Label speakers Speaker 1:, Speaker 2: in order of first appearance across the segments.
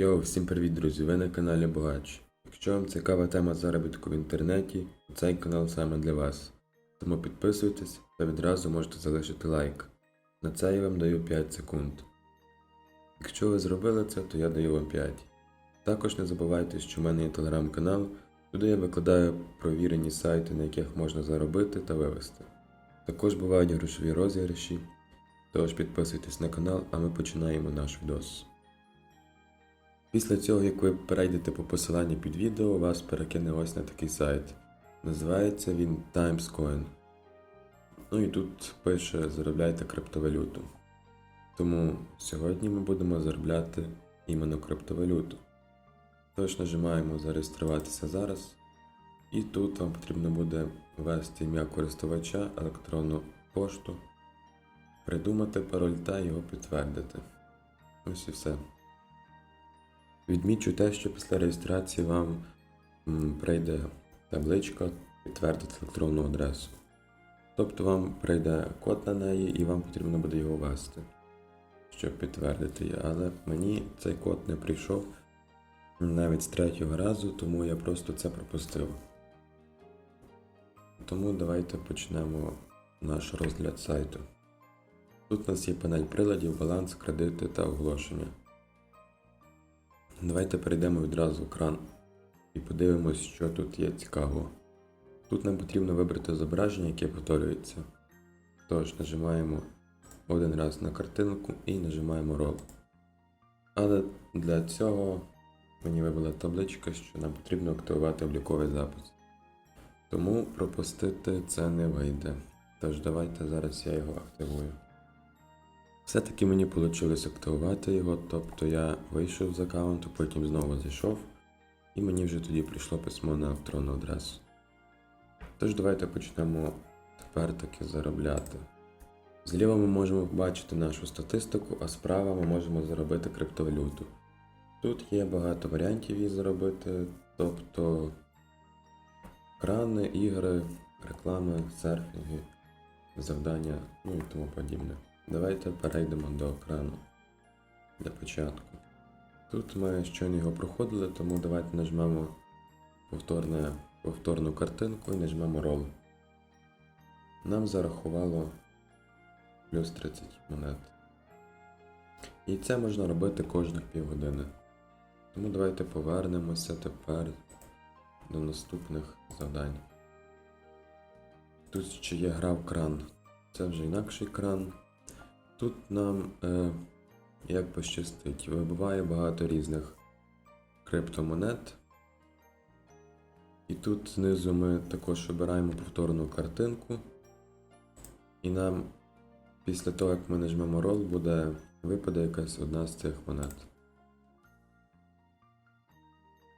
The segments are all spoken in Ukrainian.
Speaker 1: Йоу, всім привіт, друзі! Ви на каналі Богач. Якщо вам цікава тема заробітку в інтернеті, то цей канал саме для вас. Тому підписуйтесь та відразу можете залишити лайк. На це я вам даю 5 секунд. Якщо ви зробили це, то я даю вам 5. Також не забувайте, що в мене є телеграм-канал, туди я викладаю провірені сайти, на яких можна заробити та вивести. Також бувають грошові розіграші. Тож підписуйтесь на канал, а ми починаємо наш відос. Після цього, як ви перейдете по посиланню під відео, вас перекине ось на такий сайт. Називається він TimesCoin. Ну і тут пише заробляйте криптовалюту. Тому сьогодні ми будемо заробляти іменно криптовалюту. Тож нажимаємо зареєструватися зараз. І тут вам потрібно буде ввести ім'я користувача, електронну пошту, придумати пароль та його підтвердити. Ось і все. Відмічу те, що після реєстрації вам прийде табличка підтвердити електронну адресу. Тобто вам прийде код на неї і вам потрібно буде його ввести, щоб підтвердити її. Але мені цей код не прийшов навіть з третього разу, тому я просто це пропустив. Тому давайте почнемо наш розгляд сайту. Тут у нас є панель приладів, баланс, кредити та оголошення. Давайте перейдемо відразу в екран і подивимось, що тут є цікавого. Тут нам потрібно вибрати зображення, яке повторюється. Тож нажимаємо один раз на картинку і нажимаємо Roll. Але для цього мені вибила табличка, що нам потрібно активувати обліковий запис. Тому пропустити це не вийде. Тож давайте зараз я його активую. Все-таки мені вийшло активувати його, тобто я вийшов з аккаунту, потім знову зайшов, і мені вже тоді прийшло письмо на електронну адресу. Тож давайте почнемо тепер таки заробляти. Зліва ми можемо побачити нашу статистику, а справа ми можемо заробити криптовалюту. Тут є багато варіантів її заробити, тобто крани, ігри, реклами, серфінги, завдання, ну і тому подібне. Давайте перейдемо до екрану для початку. Тут ми щойно його проходили, тому давайте нажмемо повторне, повторну картинку і нажмемо Roll. Нам зарахувало плюс 30 монет. І це можна робити кожних півгодини. Тому давайте повернемося тепер до наступних завдань. Тут ще є гра в кран. Це вже інакший кран. Тут нам е, як пощастить, вибиває багато різних криптомонет. І тут знизу ми також обираємо повторну картинку. І нам після того, як ми нажмемо Roll, буде випаде якась одна з цих монет.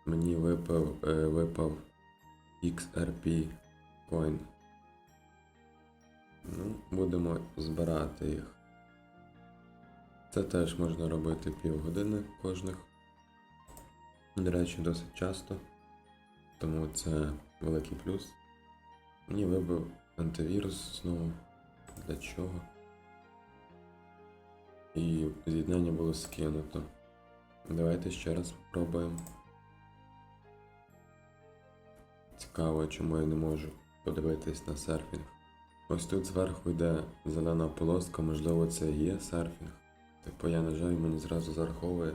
Speaker 1: Мені випав, е, випав XRP Coin. Ну, будемо збирати їх. Це теж можна робити півгодини кожних. До речі, досить часто. Тому це великий плюс. Мені вибив антивірус знову. Для чого? І з'єднання було скинуто. Давайте ще раз спробуємо. Цікаво, чому я не можу подивитись на серфінг. Ось тут зверху йде зелена полоска, можливо, це є серфінг. Типу я нажав і мені зразу зараховує.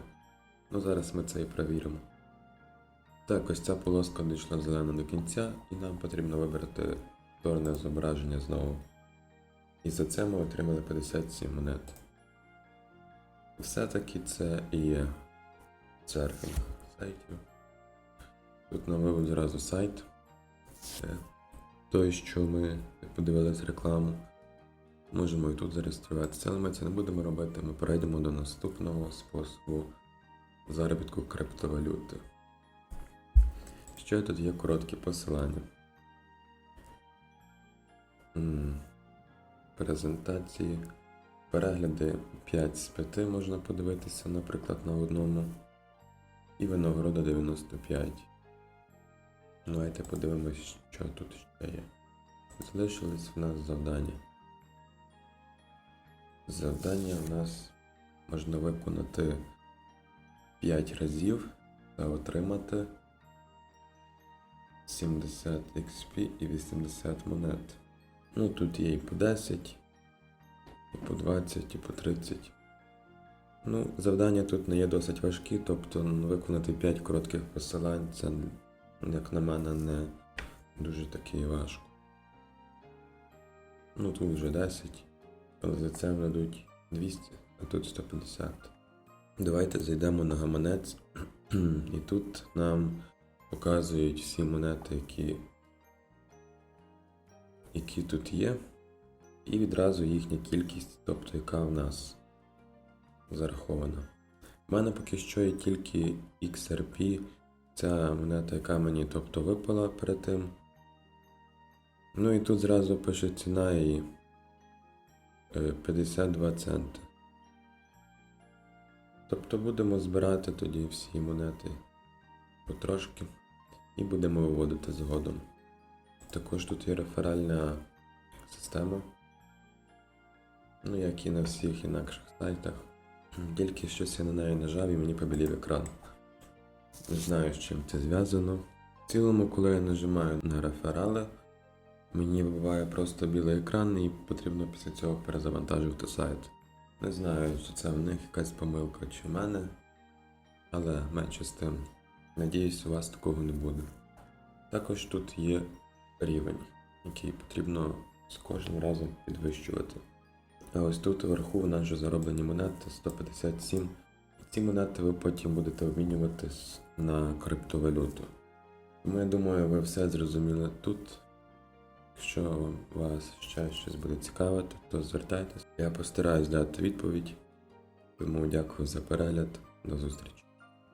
Speaker 1: Ну зараз ми це і перевіримо. Так, ось ця полоска дійшла зелена до кінця, і нам потрібно вибрати повторне зображення знову. І за це ми отримали 57 монет. Все-таки це і є серфінг сайтів. Тут нам вивів зразу сайт. Це той, що ми подивились рекламу. Можемо і тут зареєструватися, але ми це не будемо робити. Ми перейдемо до наступного способу заробітку криптовалюти. Ще тут є короткі посилання. Презентації. Перегляди 5 з 5 можна подивитися, наприклад, на одному. І винагорода 95. Давайте подивимось, що тут ще є. Залишились в нас завдання. Завдання в нас можна виконати 5 разів та отримати 70 XP і 80 монет. Ну тут є і по 10, і по 20, і по 30. Ну, завдання тут не є досить важкі, тобто виконати 5 коротких посилань це, як на мене, не дуже таки важко. Ну тут вже 10, але за це дадуть 200, а тут 150. Давайте зайдемо на гаманець, і тут нам показують всі монети, які, які тут є, і відразу їхня кількість, тобто яка в нас зарахована. У мене поки що є тільки XRP, ця монета, яка мені тобто випала перед тим. Ну і тут зразу пише ціна її 52 центи. Тобто будемо збирати тоді всі монети потрошки і будемо виводити згодом. Також тут є реферальна система, ну як і на всіх інакших сайтах. Тільки щось я на неї нажав і мені побілів екран. Не знаю, з чим це зв'язано. В цілому, коли я нажимаю на реферали, мені вибиває просто білий екран і потрібно після цього перезавантажувати сайт. Не знаю, чи це в них якась помилка чи в мене, але менше з тим. Надіюсь, у вас такого не буде. Також тут є рівень, який потрібно з кожним разом підвищувати. А ось тут вверху в нас вже зароблені монети 157. І ці монети ви потім будете обмінювати на криптовалюту. Тому я думаю, ви все зрозуміли тут. Якщо вас ще щось буде цікавити, то звертайтесь. Я постараюсь дати відповідь. Тому дякую за перегляд. До зустрічі.